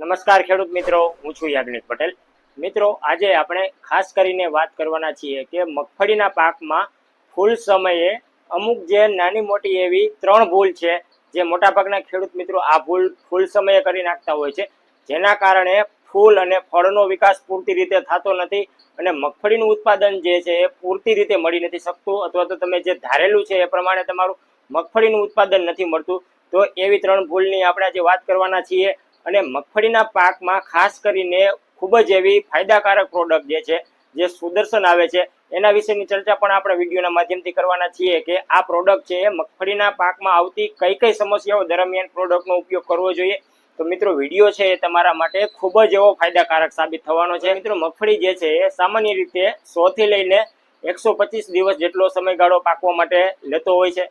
નમસ્કાર ખેડૂત મિત્રો, હું છું યાજ્ઞિક પટેલ. મિત્રો, આજે આપણે ખાસ કરીને વાત કરવાના છીએ કે મગફળીના પાકમાં ફૂલ સમયે અમુક જે નાની મોટી એવી ત્રણ ભૂલ છે, જે મોટાભાગના ખેડૂત મિત્રો આ ભૂલ ફૂલ સમયે કરી નાખતા હોય છે. જેના કારણે ફૂલ અને ફળનો વિકાસ પૂરતી રીતે થતો નથી અને મગફળીનું ઉત્પાદન જે છે એ પૂરતી રીતે મળી નથી શકતું અથવા તો તમે જે ધારેલું છે એ પ્રમાણે તમારું મગફળીનું ઉત્પાદન નથી મળતું. તો એવી ત્રણ ભૂલની આપણે આજે વાત કરવાના છીએ. અને મગફળીના પાકમાં ખાસ કરીને ખૂબ જ એવી ફાયદાકારક પ્રોડક્ટ જે છે, જે સુદર્શન આવે છે, એના વિશેની ચર્ચા પણ આપણે વિડીયોના માધ્યમથી કરવાના છીએ કે આ પ્રોડક્ટ છે એ મગફળીના પાકમાં આવતી કઈ કઈ સમસ્યાઓ દરમિયાન પ્રોડક્ટનો ઉપયોગ કરવો જોઈએ. તો મિત્રો, વીડિયો છે એ તમારા માટે ખૂબ જ એવો ફાયદાકારક સાબિત થવાનો છે. મિત્રો, મગફળી જે છે એ સામાન્ય રીતે સો થી લઈને એકસો દિવસ જેટલો સમયગાળો પાકવા માટે લેતો હોય છે.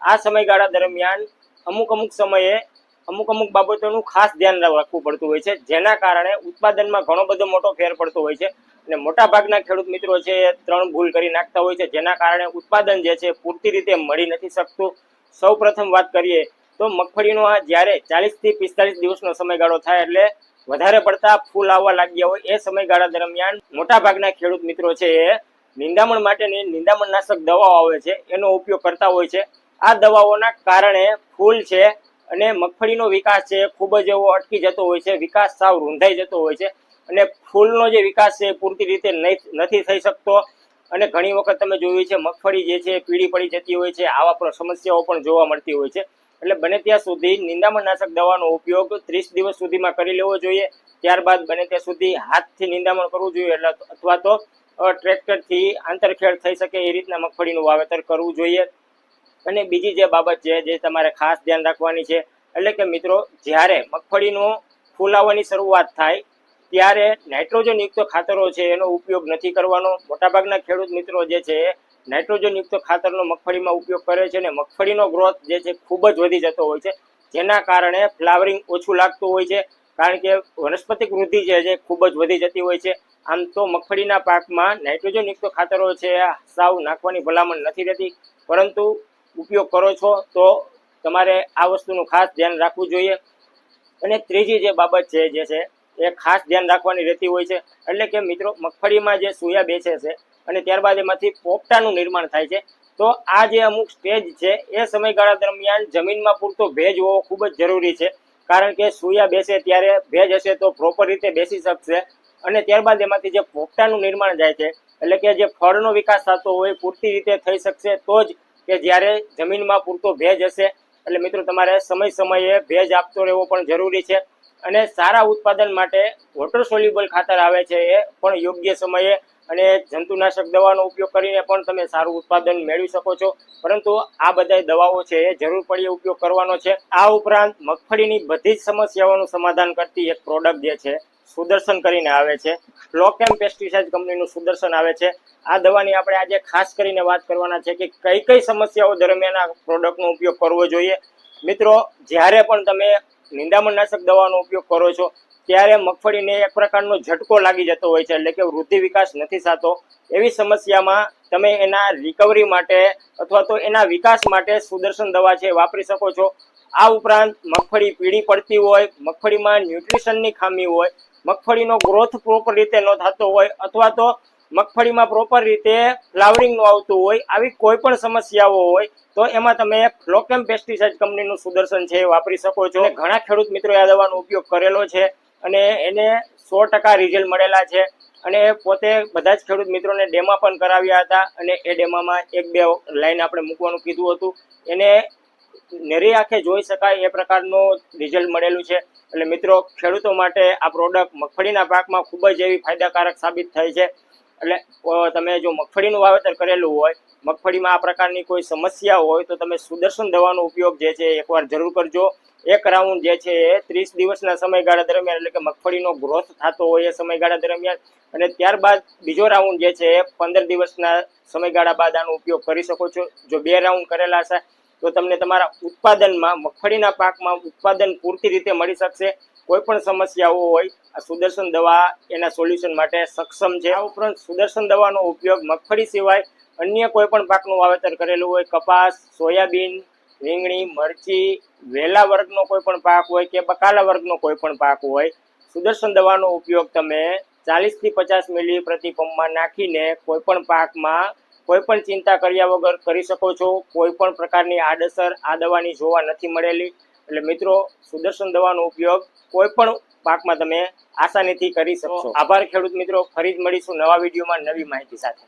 આ સમયગાળા દરમિયાન અમુક અમુક સમયે અમુક અમુક બાબતોનું ખાસ ધ્યાન રાખવું પડતું હોય છે, જેના કારણે ઉત્પાદનમાં ઘણો બધો મોટો ફેર પડતો હોય છે. અને મોટા ભાગના ખેડૂત મિત્રો છે ત્રણ ભૂલ કરી નાખતા હોય છે, જેના કારણે ઉત્પાદન જે છે પૂરતી રીતે મળી નથી શકતું. સૌ વાત કરીએ તો મગફળીનો આ જ્યારે ચાલીસથી પિસ્તાલીસ દિવસનો સમયગાળો થાય એટલે વધારે પડતા ફૂલ આવવા લાગ્યા હોય, એ સમયગાળા દરમિયાન મોટા ભાગના ખેડૂત મિત્રો છે, એ નિંદામણ માટેની નિંદામણ નાશક દવાઓ આવે છે, એનો ઉપયોગ કરતા હોય છે. આ દવાઓના કારણે ફૂલ છે અને મગફળીનો વિકાસ છે, ખૂબ જ એવો અટકી જતો હોય છે, વિકાસ સાવ રૂંધાઈ જતો હોય છે અને ફૂલનો જે વિકાસ છે પૂરતી રીતે નથી થઈ શકતો. અને ઘણી વખત તમે જોયું છે, મગફળી જે છે પીળી પડી જતી હોય છે, આવા પણ સમસ્યાઓ પણ જોવા મળતી હોય છે. એટલે બને ત્યાં સુધી નિંદામણ નાશક દવાનો ઉપયોગ ત્રીસ દિવસ સુધીમાં કરી લેવો જોઈએ. ત્યારબાદ બને ત્યાં સુધી હાથથી નિંદામણ કરવું જોઈએ, એટલે અથવા તો ટ્રેક્ટરથી આંતરખેડ થઈ શકે એ રીતના મગફળીનું વાવેતર કરવું જોઈએ. અને બીજી જે બાબત છે, જે તમારે ખાસ ધ્યાન રાખવાની છે, એટલે કે મિત્રો, જ્યારે મગફળીનું ફૂલાવાની શરૂઆત થાય, ત્યારે નાઇટ્રોજનયુક્ત ખાતરો છે, એનો ઉપયોગ નથી કરવાનો. મોટાભાગના ખેડૂત મિત્રો જે છે એ નાઇટ્રોજન યુક્ત ખાતરનો મગફળીમાં ઉપયોગ કરે છે અને મગફળીનો ગ્રોથ જે છે, ખૂબ જ વધી જતો હોય છે. જેના કારણે ફ્લાવરિંગ ઓછું લાગતું હોય છે, કારણ કે વનસ્પતિક વૃદ્ધિ છે જે ખૂબ જ વધી જતી હોય છે. આમ તો મગફળીના પાકમાં નાઇટ્રોજનયુક્ત ખાતરો છે, સાવ નાખવાની ભલામણ નથી રહેતી. પરંતુ ઉપયોગ કરો છો, તો તમારે આ વસ્તુનું ખાસ ધ્યાન રાખવું જોઈએ. અને ત્રીજી જે બાબત છે, જે છે, એ ખાસ ધ્યાન રાખવાની રહેતી હોય છે. એટલે કે મિત્રો, મગફળીમાં જે સોયા બેસે છે, અને ત્યારબાદ એમાંથી પોપટાનું નિર્માણ થાય છે, તો આ જે અમુક સ્ટેજ છે, એ સમયગાળા દરમિયાન જમીનમાં પૂરતો ભેજ હોવો ખૂબ જ જરૂરી છે. કારણ કે સોયા બેસે ત્યારે ભેજ હશે તો પ્રોપર રીતે બેસી શકશે. અને ત્યારબાદ એમાંથી જે પોપટાનું નિર્માણ જાય છે, એટલે કે જે ફળનો વિકાસ થતો હોય, પૂરતી રીતે થઈ શકશે, તો જ કે જ્યારે જમીનમાં પૂરતો ભેજ હશે, એટલે મિત્રો તમારે સમય સમયે ભેજ આપતો રહેવો પણ જરૂરી છે. અને સારા ઉત્પાદન માટે વોટર સોલ્યુબલ ખાતર આવે છે એ પણ યોગ્ય સમયે અને જંતુનાશક દવાનો ઉપયોગ કરીને પણ તમે સારું ઉત્પાદન મેળવી શકો છો. પરંતુ આ બધા દવાઓ છે એ જરૂર પડીએ ઉપયોગ કરવાનો છે. આ ઉપરાંત મગફળીની બધી જ સમસ્યાઓનું સમાધાન કરતી એક પ્રોડક્ટ જે છે સુદર્શન કરીને આવે છે. ફ્લોકેમ પેસ્ટિસાઇડ કંપનીનું સુદર્શન આવે છે. આ દવાની આપણે આજે ખાસ કરીને વાત કરવાના છે કે કઈ કઈ સમસ્યાઓ દરમિયાન આ પ્રોડક્ટનો ઉપયોગ કરવો જોઈએ. મિત્રો, જ્યારે પણ તમે નિંદામણનાશક દવાનો ઉપયોગ કરો છો, ત્યારે મગફળીને એક પ્રકારનો ઝટકો લાગી જતો હોય છે, એટલે કે વૃદ્ધિ વિકાસ નથી થતો. એવી સમસ્યામાં તમે એના રિકવરી માટે અથવા તો એના વિકાસ માટે સુદર્શન દવા છે વાપરી શકો છો. આ ઉપરાંત મગફળી પીળી પડતી હોય, મગફળીમાં ન્યુટ્રિશનની ખામી હોય મગફળીનો ગ્રોથ પ્રોપર રીતે ન થતો હોય અથવા તો મગફળીમાં પ્રોપર રીતે ફ્લાવરિંગ ન આવતું હોય, આવી કોઈ પણ સમસ્યાઓ હોય, તો એમાં તમે ફ્લોકેમ પેસ્ટિસાઇડ કંપનીનું સુદર્શન છે વાપરી શકો છો. ઘણા ખેડૂત મિત્રો આ દવાનો ઉપયોગ કરેલો છે અને એને સો ટકા રિઝલ્ટ મળેલા છે. અને પોતે બધા જ ખેડૂત મિત્રોને ડેમા પણ કરાવ્યા હતા અને એ ડેમામાં એક બે લાઈન આપણે મૂકવાનું કીધું હતું. એને નેરી આંખે જોઈ શકાય એ પ્રકારનું રિઝલ્ટ મળેલું છે. એટલે મિત્રો, ખેડૂતો માટે આ પ્રોડક્ટ મગફળીના પાકમાં ખૂબ જ એવી ફાયદાકારક સાબિત થાય છે. એટલે તમે જો મગફળીનું વાવેતર કરેલું હોય, મગફળીમાં આ પ્રકારની કોઈ સમસ્યા હોય, તો તમે સુદર્શન દવાનો ઉપયોગ જે છે એકવાર જરૂર કરજો. એક રાઉન્ડ જે છે એ ત્રીસ દિવસના સમયગાળા દરમિયાન, એટલે કે મગફળીનો ગ્રોથ થતો હોય એ સમયગાળા દરમિયાન, અને ત્યારબાદ બીજો રાઉન્ડ જે છે એ પંદર દિવસના સમયગાળા બાદ આનો ઉપયોગ કરી શકો છો. જો બે રાઉન્ડ કરેલા હશે તો તમને તમારા ઉત્પાદનમાં, મગફળીના પાકમાં ઉત્પાદન પૂરતી રીતે મળી શકશે. કોઈ પણ સમસ્યાઓ હોય, આ સુદર્શન દવા એના સોલ્યુશન માટે સક્ષમ છે. આ ઉપરાંત સુદર્શન દવાનો ઉપયોગ મગફળી સિવાય અન્ય કોઈ પણ પાકનું વાવેતર કરેલું હોય, કપાસ, સોયાબીન, રીંગણી, મરચી, વેલા વર્ગનો કોઈ પણ પાક હોય કે બકાલા વર્ગનો કોઈ પણ પાક હોય, સુદર્શન દવાનો ઉપયોગ તમે ચાલીસથી પચાસ મિલી પ્રતિ પંપમાં નાખીને કોઈ પણ પાકમાં કોઈ પણ ચિંતા કર્યા વગર કરી શકો છો. કોઈ પણ પ્રકારની આડઅસર આ દવાની જોવા નથી મળેલી. એટલે મિત્રો સુદર્શન દવાનો ઉપયોગ કોઈ પણ પાકમાં તમે આસાનીથી કરી શકશો. આભાર ખેડૂત મિત્રો. ફરી જ મળીશું નવા વિડીયોમાં નવી માહિતી સાથે.